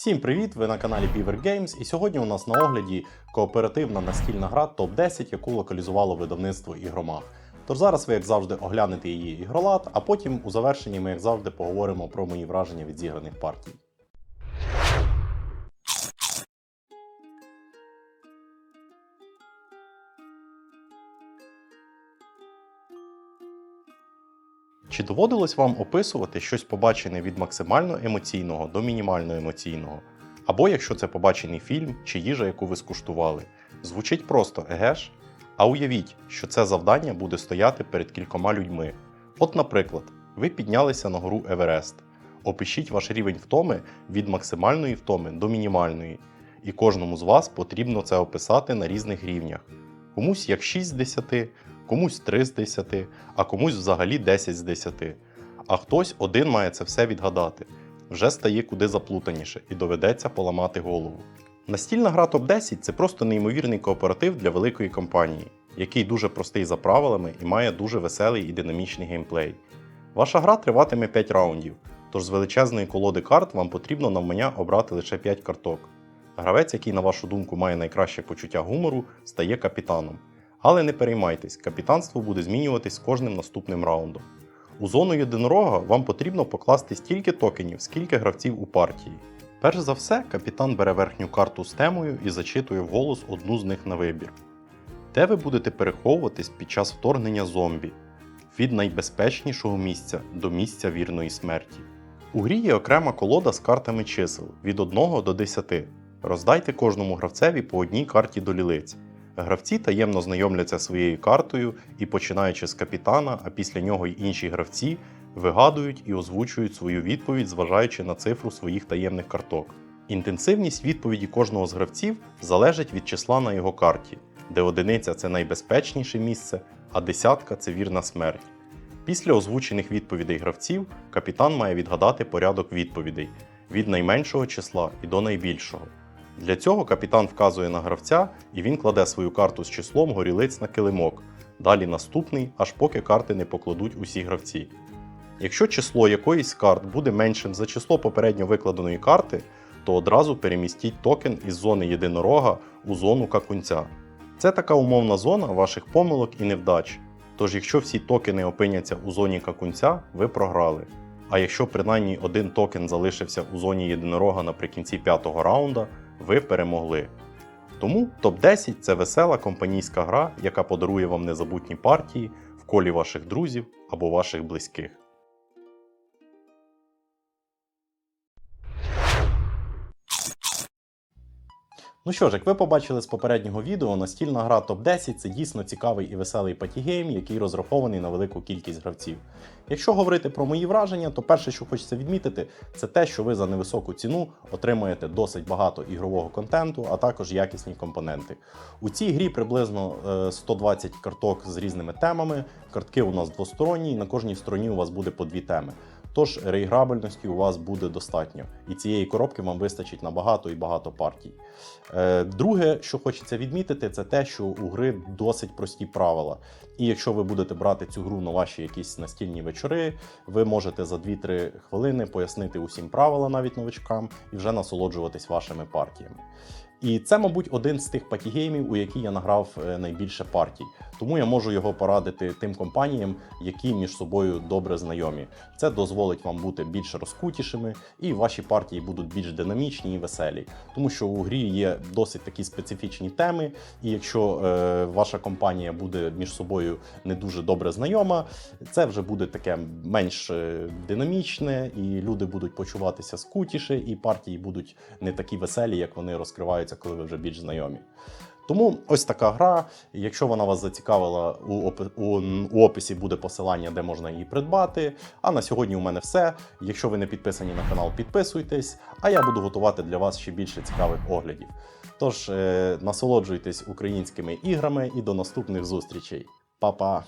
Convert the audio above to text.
Всім привіт! Ви на каналі Beaver Games, і сьогодні у нас на огляді кооперативна настільна гра топ-10, яку локалізувало видавництво ігромах. Тож зараз ви, як завжди, оглянете її ігролад, а потім у завершенні ми, як завжди, поговоримо про мої враження від зіграних партій. Чи доводилось вам описувати щось побачене від максимально емоційного до мінімально емоційного? Або якщо це побачений фільм чи їжа, яку ви скуштували? Звучить просто, еге ж? А уявіть, що це завдання буде стояти перед кількома людьми. От, наприклад, ви піднялися на гору Еверест. Опишіть ваш рівень втоми від максимальної втоми до мінімальної. І кожному з вас потрібно це описати на різних рівнях. Комусь як 6 з 10, комусь 3 з 10, а комусь взагалі 10 з 10. А хтось один має це все відгадати. Вже стає куди заплутаніше і доведеться поламати голову. Настільна гра топ-10 це просто неймовірний кооператив для великої компанії, який дуже простий за правилами і має дуже веселий і динамічний геймплей. Ваша гра триватиме 5 раундів, тож з величезної колоди карт вам потрібно навмання обрати лише 5 карток. Гравець, який, на вашу думку, має найкраще почуття гумору, стає капітаном. Але не переймайтесь, капітанство буде змінюватись з кожним наступним раундом. У зону єдинорога вам потрібно покласти стільки токенів, скільки гравців у партії. Перш за все, капітан бере верхню карту з темою і зачитує вголос одну з них на вибір. Де ви будете переховуватись під час вторгнення зомбі від найбезпечнішого місця до місця вірної смерті. У грі є окрема колода з картами чисел від 1 до 10. Роздайте кожному гравцеві по одній карті до лілиць. Гравці таємно знайомляться своєю картою і, починаючи з капітана, а після нього й інші гравці, вигадують і озвучують свою відповідь, зважаючи на цифру своїх таємних карток. Інтенсивність відповіді кожного з гравців залежить від числа на його карті, де одиниця це найбезпечніше місце, а десятка це вірна смерть. Після озвучених відповідей гравців капітан має відгадати порядок відповідей від найменшого числа і до найбільшого. Для цього капітан вказує на гравця і він кладе свою карту з числом горілиць на килимок. Далі наступний, аж поки карти не покладуть усі гравці. Якщо число якоїсь карт буде меншим за число попередньо викладеної карти, то одразу перемістіть токен із зони єдинорога у зону какунця. Це така умовна зона ваших помилок і невдач. Тож, якщо всі токени опиняться у зоні какунця, ви програли. А якщо принаймні один токен залишився у зоні єдинорога наприкінці п'ятого раунда, ви перемогли. Тому топ-10 це весела компанійська гра, яка подарує вам незабутні партії в колі ваших друзів або ваших близьких. Ну що ж, як ви побачили з попереднього відео, настільна гра топ-10 це дійсно цікавий і веселий патігейм, який розрахований на велику кількість гравців. Якщо говорити про мої враження, то перше, що хочеться відмітити, це те, що ви за невисоку ціну отримаєте досить багато ігрового контенту, а також якісні компоненти. У цій грі приблизно е, 120 карток з різними темами. Картки у нас двосторонні, і на кожній стороні у вас буде по дві теми. Тож реіграбельності у вас буде достатньо, і цієї коробки вам вистачить на багато і багато партій. Е, Друге, що хочеться відмітити, це те, що у гри досить прості правила. І якщо ви будете брати цю гру на ваші якісь настільні вечори, ви можете за 2-3 хвилини пояснити усім правила навіть новичкам і вже насолоджуватись вашими партіями. І це, мабуть, один з тих патігеймів, у які я награв е, найбільше партій. Тому я можу його порадити тим компаніям, які між собою добре знайомі. Це дозволить вам бути більш розкутішими, і ваші партії будуть більш динамічні і веселі. Тому що у грі є досить такі специфічні теми, і якщо е, ваша компанія буде між собою не дуже добре знайома, це вже буде таке менш е, динамічне, і люди будуть почуватися скутіше, і партії будуть не такі веселі, як вони розкриваються, коли ви вже більш знайомі. Тому ось така гра. Якщо вона вас зацікавила, у описі буде посилання, де можна її придбати. А на сьогодні у мене все. Якщо ви не підписані на канал, підписуйтесь, а я буду готувати для вас ще більше цікавих оглядів. Тож е, насолоджуйтесь українськими іграми і до наступних зустрічей. Па-па!